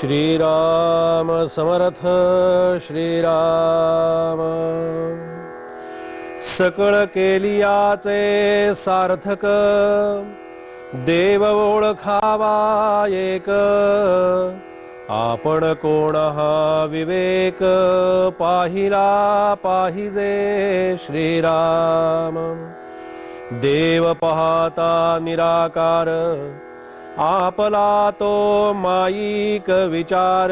श्रीराम समर्थ श्रीराम। सकळ केलियाचे सार्थक देव ओळखावा एक। आपण कोण हा विवेक पाहिला पाहिजे श्रीराम। देव पाहता निराकार आपला तो माईक विचार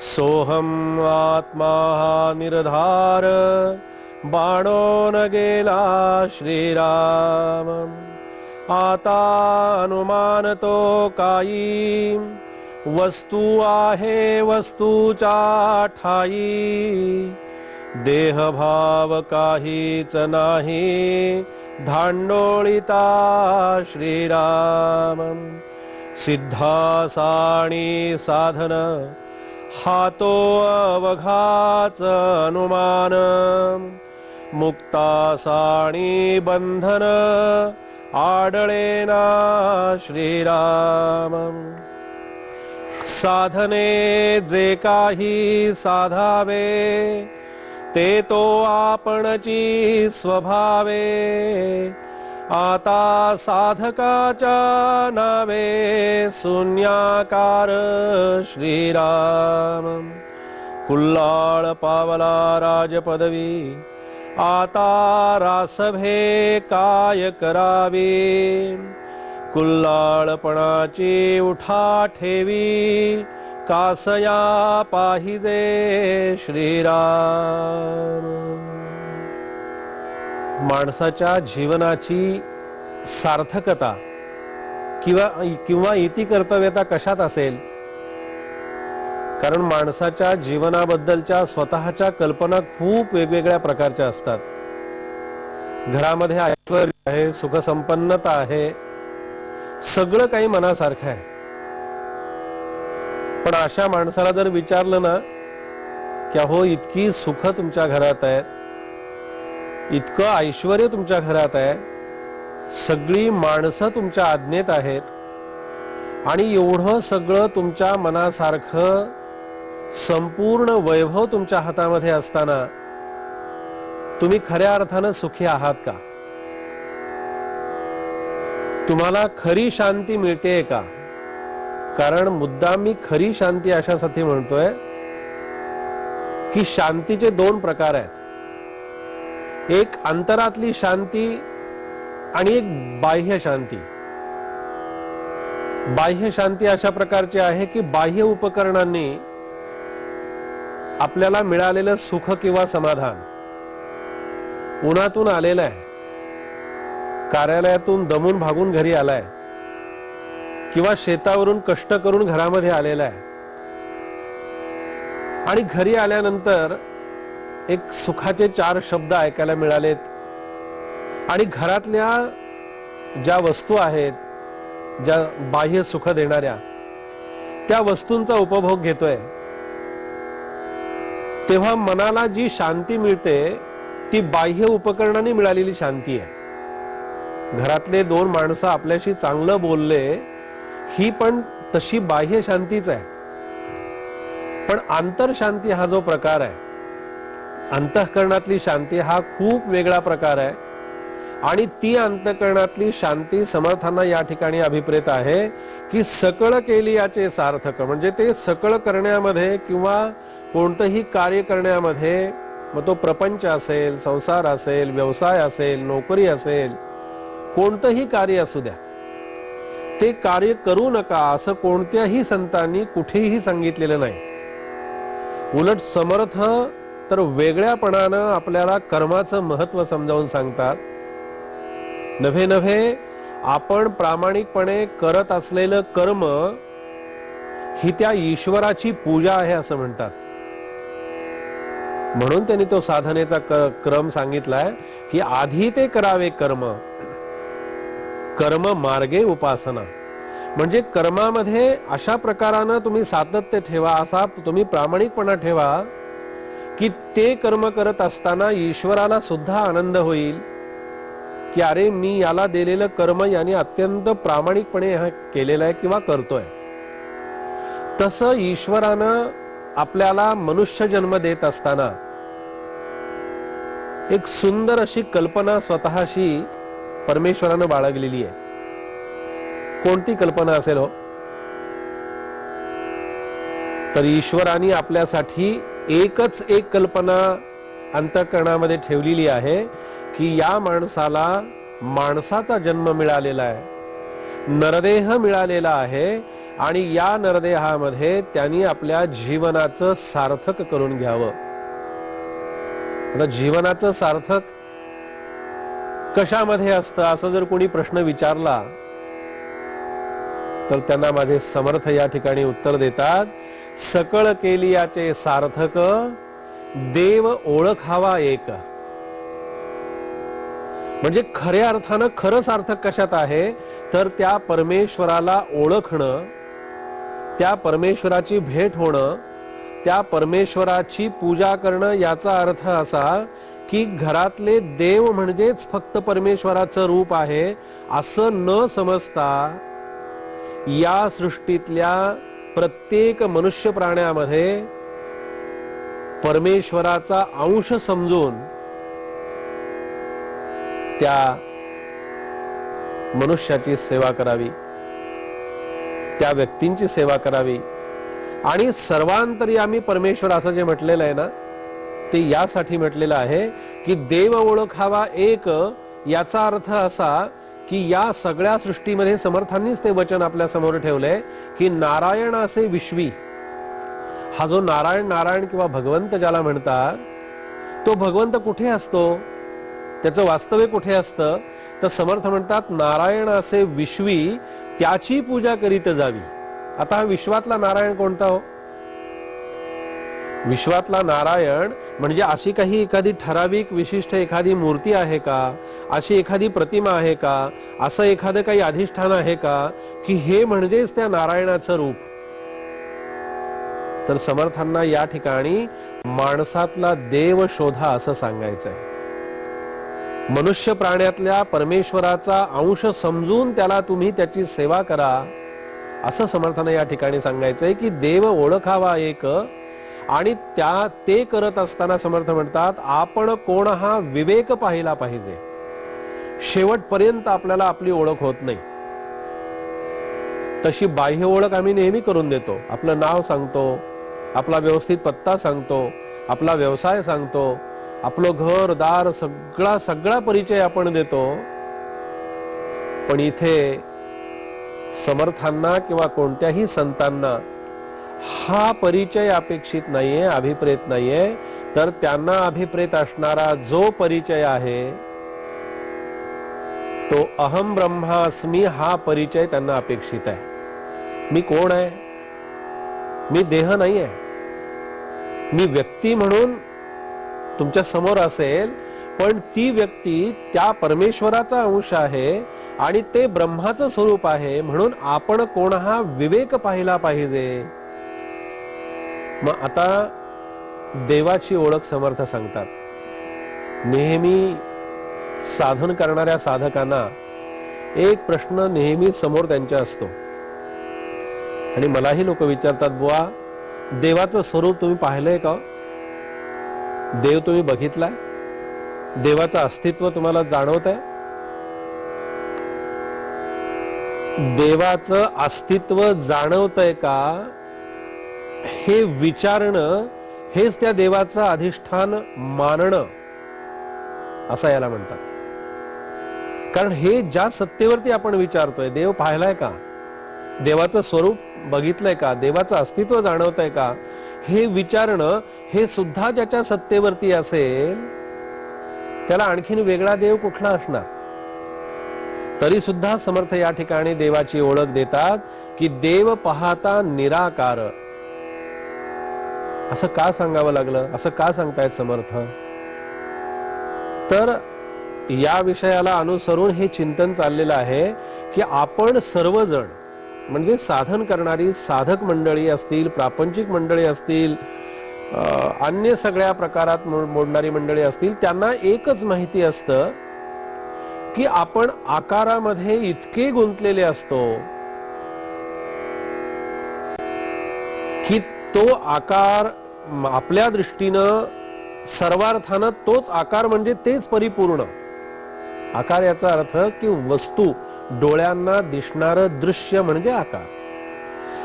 सोहम आत्मा निर्धार बाणोन गेला श्रीराम. आता अनुमान तो काई वस्तू आहे वस्तूच्या ठाई. देहभाव काहीच नाही धांडोळिता श्रीराम. सिद्धासाणी साधन हातो अवघाच अनुमान. मुक्तासाणी बंधन आडळेना श्रीराम. साधने जे काही साधावे ते तो आपणची स्वभावे. आता साधकाच्या नावे शून्याकार श्रीराम. कुल्लाळ पावला राजपदवी. आता रासभे काय करावे? कुल्लाळपणाची उठा ठेवी. कासया पाहिजे श्रीराम. माणसाच्या जीवनाची सार्थकता किंवा किंवा इति कर्तव्यता कशात असेल? कारण माणसाच्या जीवनाबद्दलच्या स्वतःच्या कल्पना खूप वेगवेगळ्या प्रकारच्या असतात. घरामध्ये ऐश्वर आहे सुखसंपन्नता आहे सगळं काही मनासारखं आहे. पण अशा माणसाला जर विचारलं ना की हो इतकी सुख तुमच्या घरात आहेत इतकं ऐश्वर तुमच्या घरात आहे सगळी माणसं तुमच्या आज्ञेत आहेत आणि एवढं सगळं तुमच्या मनासारखं संपूर्ण वैभव तुमच्या हातामध्ये असताना तुम्ही खऱ्या अर्थानं सुखी आहात का? तुम्हाला खरी शांती मिळते का? कारण मुद्दा मी खरी शांती अशासाठी म्हणतोय की शांतीचे दोन प्रकार आहेत. एक अंतरातली शांती आणि एक बाह्य शांती. बाह्य शांती अशा प्रकारची आहे की बाह्य उपकरणांनी आपल्याला मिळालेलं सुख किंवा समाधान उन्हातून आलेलं आहे. कार्यालयातून दमून भागून घरी आलाय. किंवा शेतावरून कष्ट करून घरामध्ये आलेला आहे. आणि घरी आल्यानंतर एक सुखाचे चार शब्द ऐकायला मिळालेत. आणि घरातल्या ज्या वस्तू आहेत ज्या बाह्य सुख देणाऱ्या त्या वस्तूंचा उपभोग घेतोय. तेव्हा मनाला जी शांती मिळते ती बाह्य उपकरणाने मिळालेली शांती आहे. घरातले दोन माणसं आपल्याशी चांगलं बोलले ही पण तशी बाह्य शांतीच आहे. पण आंतर शांती हा जो प्रकार आहे अंतःकरणातली शांती हा खूप वेगळा प्रकार आहे. आणि ती अंतकरणातली शांती समर्थांना या ठिकाणी अभिप्रेत आहे की सकळ केली याचे सार्थक म्हणजे ते सकळ करण्यामध्ये किंवा कोणतंही कार्य करण्यामध्ये मग तो प्रपंच असेल संसार असेल व्यवसाय असेल नोकरी असेल कोणतंही कार्य असू द्या ते कार्य करू नका असं कोणत्याही संतांनी कुठेही सांगितलेलं नाही. उलट समर्थ तर वेगळ्यापणानं आपल्याला कर्माचं महत्त्व समजावून सांगतात. नव्हे नव्हे आपण प्रामाणिकपणे करत असलेलं कर्म ही त्या ईश्वराची पूजा आहे असं म्हणतात. म्हणून त्यांनी तो साधनेचा क्रम सांगितलाय की आधी ते करावे कर्म. कर्म मार्गे उपासना. म्हणजे कर्मामध्ये अशा प्रकारानं तुम्ही सातत्य ठेवा असा तुम्ही प्रामाणिकपणा ठेवा की ते कर्म करत असताना ईश्वराला सुद्धा आनंद होईल. की अरे मी याला दिलेलं कर्म याने अत्यंत प्रामाणिकपणे केलेलं आहे किंवा करतोय. तसं ईश्वरानं आपल्याला मनुष्य जन्म देत असताना एक सुंदर अशी कल्पना स्वतःशी परमेश्वरानं बाळगलेली आहे. कोणती कल्पना असेल हो? तर ईश्वराने आपल्यासाठी एकच एक कल्पना अंतकरणामध्ये ठेवलेली आहे की या माणसाला माणसाचा जन्म मिळालेला आहे नरदेह मिळालेला आहे आणि या नरदेहामध्ये त्यांनी आपल्या जीवनाचं सार्थक करून घ्यावं. आता जीवनाचं सार्थक कशामध्ये असतं? असं जर कोणी प्रश्न विचारला तर त्यांना माझे समर्थ या ठिकाणी उत्तर देतात. सकळ केलियाचे सार्थक देव ओळखावा एक. म्हणजे खऱ्या अर्थानं खरं सार्थक कशात आहे? तर त्या परमेश्वराला ओळखणं त्या परमेश्वराची भेट होणं त्या परमेश्वराची पूजा करणं याचा अर्थ असा की घरातले देव म्हणजेच फक्त परमेश्वराचं रूप आहे असं न समजता या सृष्टीतल्या प्रत्येक मनुष्य प्राण्यामध्ये परमेश्वराचा अंश समजून त्या मनुष्याची सेवा करावी त्या व्यक्तींची सेवा करावी. आणि सर्वांतरी आम्ही परमेश्वर असं जे म्हटलेलं आहे ना ते यासाठी म्हटलेलं आहे की देव ओळखावा एक याचा अर्थ असा की या सगळ्या सृष्टीमध्ये समर्थांनीच ते वचन आपल्यासमोर ठेवलंय की नारायण असे विश्वी. हा जो नारायण नारायण किंवा भगवंत ज्याला म्हणतात तो भगवंत कुठे असतो? त्याचं वास्तव्य कुठे असतं? तर समर्थ म्हणतात नारायण असे विश्वी त्याची पूजा करीत जावी. आता हा विश्वातला नारायण कोणता हो? विश्वातला नारायण म्हणजे अशी काही एखादी ठराविक विशिष्ट एखादी मूर्ती आहे का? अशी एखादी प्रतिमा आहे का? असं एखादं काही अधिष्ठान आहे का? की हे म्हणजेच त्या नारायणाचं रूप. तर समर्थांना या ठिकाणी माणसातला देव शोधा असं सांगायचंय. मनुष्य प्राण्यातल्या परमेश्वराचा अंश समजून त्याला तुम्ही त्याची सेवा करा असं समर्थांना या ठिकाणी सांगायचंय की देव ओळखावा एक आणि त्या ते करत असताना समर्थ म्हणतात आपण कोण हा विवेक पाहिला पाहिजे? शेवटपर्यंत आपल्याला आपली ओळख होत नाही. तशी बाह्य ओळख आम्ही नेहमी करून देतो. आपलं नाव सांगतो आपला व्यवस्थित पत्ता सांगतो आपला व्यवसाय सांगतो आपलं घर दार सगळा सगळा परिचय आपण देतो. पण इथे समर्थांना किंवा कोणत्याही संतांना हा परिचय अपेक्षित नाहीये अभिप्रेत नाहीये. तर त्यांना अभिप्रेत असणारा जो परिचय आहे तो अहम ब्रह्मास्मी हा परिचय त्यांना अपेक्षित आहे. मी कोण आहे? मी देह नाही आहे मी व्यक्ती म्हणून तुमच्यासमोर असेल पण ती व्यक्ती त्या परमेश्वराचा अंश आहे आणि ते ब्रह्माचं स्वरूप आहे म्हणून आपण कोण हा विवेक पाहिला पाहिजे? मग आता देवाची ओळख समर्थ सांगतात. नेहमी साधन करणाऱ्या साधकांना एक प्रश्न नेहमी समोर त्यांच्या असतो. आणि मलाही लोक विचारतात बुवा देवाचं स्वरूप तुम्ही पाहिलंय का हो? देव तुम्ही बघितलाय? देवाचं अस्तित्व तुम्हाला जाणवत आहे देवाचं अस्तित्व जाणवतंय का? हे विचारणं हेच त्या देवाचं अधिष्ठान मानणं असं याला म्हणतात. कारण हे ज्या सत्तेवरती आपण विचारतोय देव पाहिलाय का? देवाचं स्वरूप बघितलंय का? देवाचं अस्तित्व जाणवतंय का? हे विचारणं हे सुद्धा ज्याच्या सत्तेवरती असेल त्याला आणखीन वेगळा देव कुठला असणार? तरी सुद्धा समर्थ या ठिकाणी देवाची ओळख देतात की देव पाहता निराकार. असं का सांगावं लागलं? असं का सांगतायत समर्थ? तर या विषयाला अनुसरून हे चिंतन चाललेलं आहे की आपण सर्वजण म्हणजे साधन करणारी साधक मंडळी असतील प्रापंचिक मंडळी असतील अन्य सगळ्या प्रकारात मोडणारी मंडळी असतील त्यांना एकच माहिती असतं की आपण आकारामध्ये इतके गुंतलेले असतो की तो आकार आपल्या दृष्टीनं सर्वार्थानं तोच आकार म्हणजे तेच परिपूर्ण. आकार याचा अर्थ की वस्तू डोळ्यांना दिसणार दृश्य म्हणजे आकार.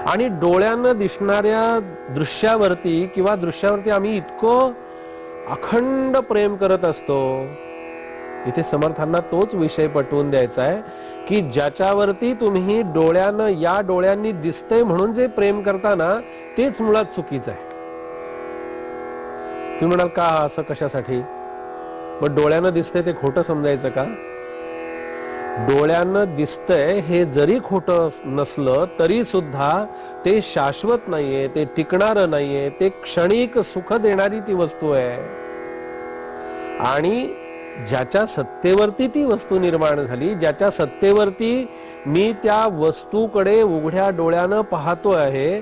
आणि डोळ्यांना दिसणाऱ्या दृश्यावरती किंवा दृश्यावरती आम्ही इतकं अखंड प्रेम करत असतो इथे समर्थांना तोच विषय पटवून द्यायचा आहे की ज्याच्यावरती तुम्ही डोळ्यानं या डोळ्यांनी दिसतंय म्हणून जे प्रेम करताना तेच मुळात चुकीचं आहे. तुम्ही म्हणाल का असं कशासाठी? मग डोळ्यानं दिसतंय ते खोटं समजायचं का? डोळ्यानं दिसतंय हे जरी खोटं नसलं तरी सुद्धा ते शाश्वत नाहीये ते टिकणार नाहीये ते क्षणिक सुख देणारी ती वस्तू आहे. आणि ज्याच्या सत्तेवरती ती वस्तू निर्माण झाली ज्याच्या सत्तेवरती मी त्या वस्तूकडे उघड्या डोळ्यानं पाहतो आहे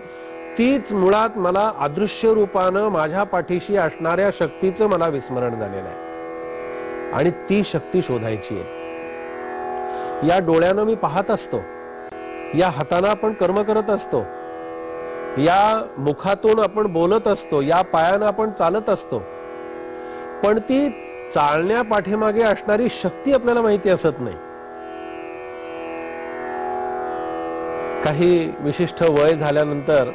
तीच मुळात मला अदृश्य रूपानं माझ्या पाठीशी असणाऱ्या शक्तीचं मला विस्मरण झालेलं आहे. आणि ती शक्ती शोधायची आहे. या डोळ्यानं मी पाहत असतो. या हातानं आपण कर्म करत असतो. या मुखातून आपण बोलत असतो. या पायानं आपण चालत असतो. पण ती चालण्या पाठीमागे असणारी शक्ती आपल्याला माहिती असत नाही. काही विशिष्ट वय झाल्यानंतर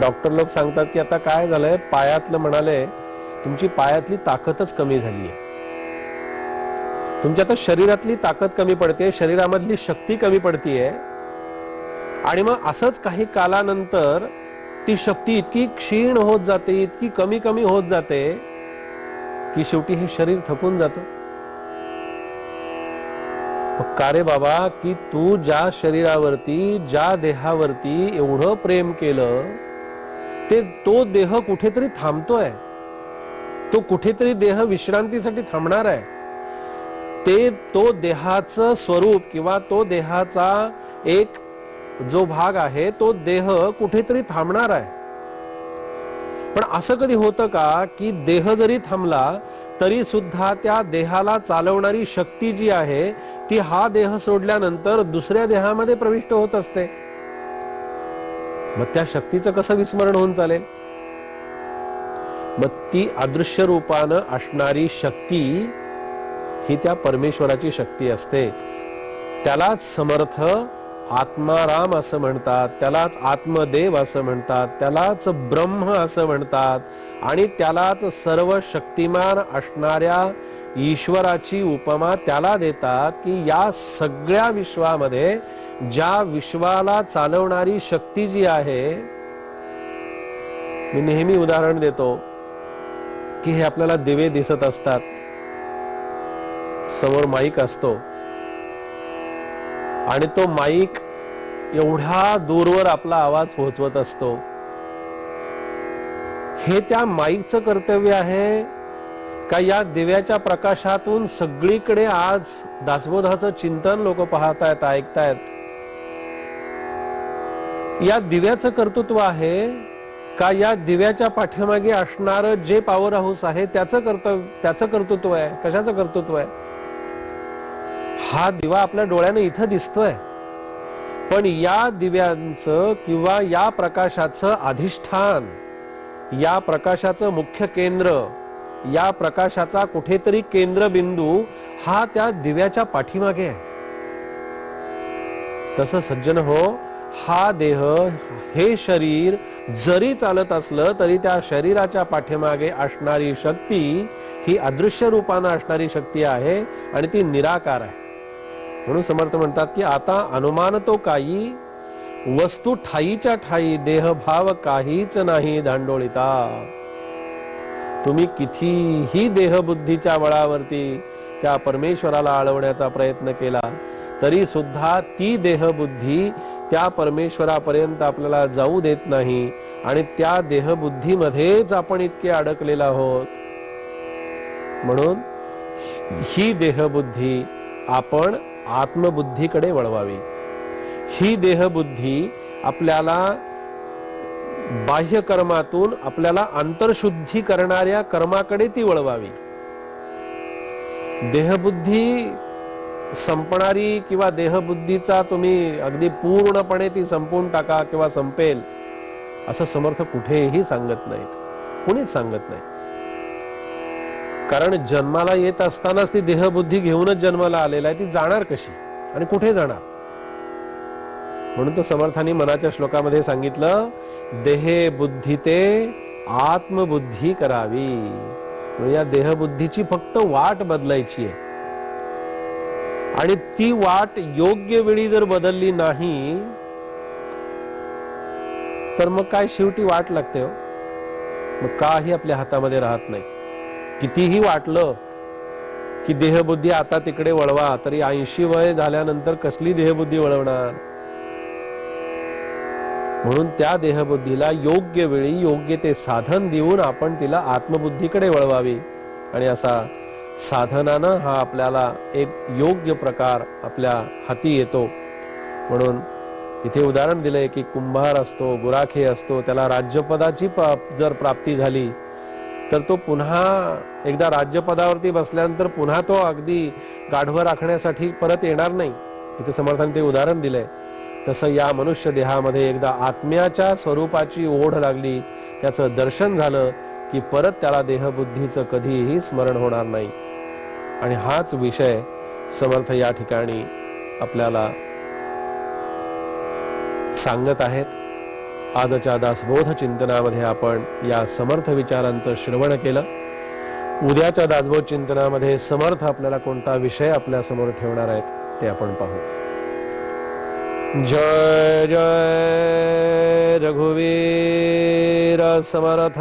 डॉक्टर लोक सांगतात की आता काय झालंय? पायातलं म्हणाले तुमची पायातली ताकदच कमी झाली आहे तुमच्या आता शरीरातली ताकद कमी पडते शरीरामधली शक्ती कमी पडतीये. आणि मग असंच काही कालानंतर ती शक्ती इतकी क्षीण होत जाते इतकी कमी कमी होत जाते की शेवटी हे शरीर थकून जात. का रे बाबा की तू ज्या शरीरावरती ज्या देहावरती एवढं प्रेम केलं ते तो देह कुठेतरी थांबतोय. तो कुठेतरी देह विश्रांतीसाठी थांबणार आहे. ते तो देहाचं स्वरूप किंवा तो देहाचा एक जो भाग आहे तो देह कुठेतरी थांबणार आहे. पण असं कधी होतं का की देह जरी थांबला तरी सुद्धा त्या देहाला चालवणारी शक्ती जी आहे ती हा देह सोडल्यानंतर दुसऱ्या देहामध्ये प्रविष्ट होत असते. मग त्या शक्तीचं कसं विस्मरण होऊन चालेल? मग ती अदृश्य रूपानं असणारी शक्ती ही त्या परमेश्वराची शक्ती असते. त्यालाच समर्थ आत्माराम असं म्हणतात त्यालाच आत्मदेव असं म्हणतात त्यालाच ब्रह्म असं म्हणतात आणि त्यालाच सर्व शक्तिमान असणाऱ्या ईश्वराची उपमा त्याला देतात की या सगळ्या विश्वामध्ये ज्या विश्वाला चालवणारी शक्ती जी आहे मी नेहमी उदाहरण देतो की हे आपल्याला दिवे दिसत असतात. समोर माईक असतो. आणि तो माईक एवढ्या दूरवर आपला आवाज पोहोचवत असतो. हे त्या माईकचं कर्तव्य आहे का या दिव्याच्या प्रकाशातून सगळीकडे आज दासबोधाचं चिंतन लोक पाहतायत ऐकतायत? या दिव्याचं कर्तृत्व आहे का या दिव्याच्या पाठीमागे असणार जे पॉवर हाऊस आहे त्याचं कर्तव्य त्याचं कर्तृत्व आहे? कशाचं कर्तृत्व आहे? हा दिवा आपल्या डोळ्यानं इथं दिसतोय. पण या दिव्यांचं किंवा या प्रकाशाचं अधिष्ठान या प्रकाशाचं मुख्य केंद्र या प्रकाशाचा कुठेतरी केंद्रबिंदू हा त्या दिव्याच्या पाठीमागे आहे. तसं सज्जन हो हा देह हे शरीर जरी चालत असलं तरी त्या शरीराच्या पाठीमागे असणारी शक्ती ही अदृश्य रूपानं असणारी शक्ती आहे आणि ती निराकार आहे. म्हणून समर्थ म्हणतात की आता अनुमान तो काही वस्तू ठाईच्या ठाई देहभाव काहीच नाही दांडोळीता तुम्ही कितीही देहबुद्धीच्या बळावरती त्या परमेश्वराला आळवण्याचा प्रयत्न केला तरी सुद्धा ती देहबुद्धी त्या परमेश्वरापर्यंत आपल्याला जाऊ देत नाही आणि त्या देहबुद्धीमध्येच आपण इतके अडकलेलो आहोत. म्हणून ही देहबुद्धी आपण आत्मबुद्धीकडे वळवावी. ही देहबुद्धी आपल्याला बाह्य कर्मातून आपल्याला आंतरशुद्धी करणाऱ्या कर्माकडे ती वळवावी. देहबुद्धी संपणारी किंवा देहबुद्धीचा तुम्ही अगदी पूर्णपणे ती संपवून टाका किंवा संपेल असं समर्थ कुठेही सांगत नाहीत. कुणीच सांगत नाही. कारण जन्माला येत असतानाच ती देहबुद्धी घेऊनच जन्माला आलेला आहे. ती जाणार कशी? आणि कुठे जाणार? म्हणून तर समर्थांनी मनाच्या श्लोकामध्ये सांगितलं देहे बुद्धी ते आत्मबुद्धी करावी. म्हणजे या देहबुद्धीची फक्त वाट बदलायची आहे. आणि ती वाट योग्य वेळी जर बदलली नाही तर मग काय शेवटी वाट लागते हो? मग काही आपल्या हातामध्ये राहत नाही. कितीही वाटलं की देहबुद्धी आता तिकडे वळवा तरी ऐंशी वय झाल्यानंतर कसली देहबुद्धी वळवणार? म्हणून त्या देहबुद्धीला योग्य वेळी योग्य ते साधन देऊन आपण तिला आत्मबुद्धीकडे वळवावी. आणि असा साधनानं हा आपल्याला एक योग्य प्रकार आपल्या हाती येतो. म्हणून इथे उदाहरण दिलंय की कुंभार असतो गुराखे असतो त्याला राज्यपदाची प्रा- जर प्राप्ती झाली तर तो पुन्हा एकदा राज्यपदावरती बसल्यानंतर पुन्हा तो अगदी गाढवं राखण्यासाठी परत येणार नाही. इथे समर्थाने ते उदाहरण दिलंय. तसं या मनुष्य देहामध्ये एकदा आत्म्याच्या स्वरूपाची ओढ लागली त्याचं दर्शन झालं की परत त्याला देहबुद्धीचं कधीही स्मरण होणार नाही. आणि हाच विषय समर्थ या ठिकाणी आपल्याला सांगत आहेत. आजच्या दासबोध चिंतनामध्ये आपण या समर्थ विचारांचं श्रवण केलं. उद्याच्या दासबोध चिंतनामध्ये समर्थ आपल्याला कोणता विषय आपल्यासमोर ठेवणार आहेत ते आपण पाहू. जय जय रघुवीर समर्थ.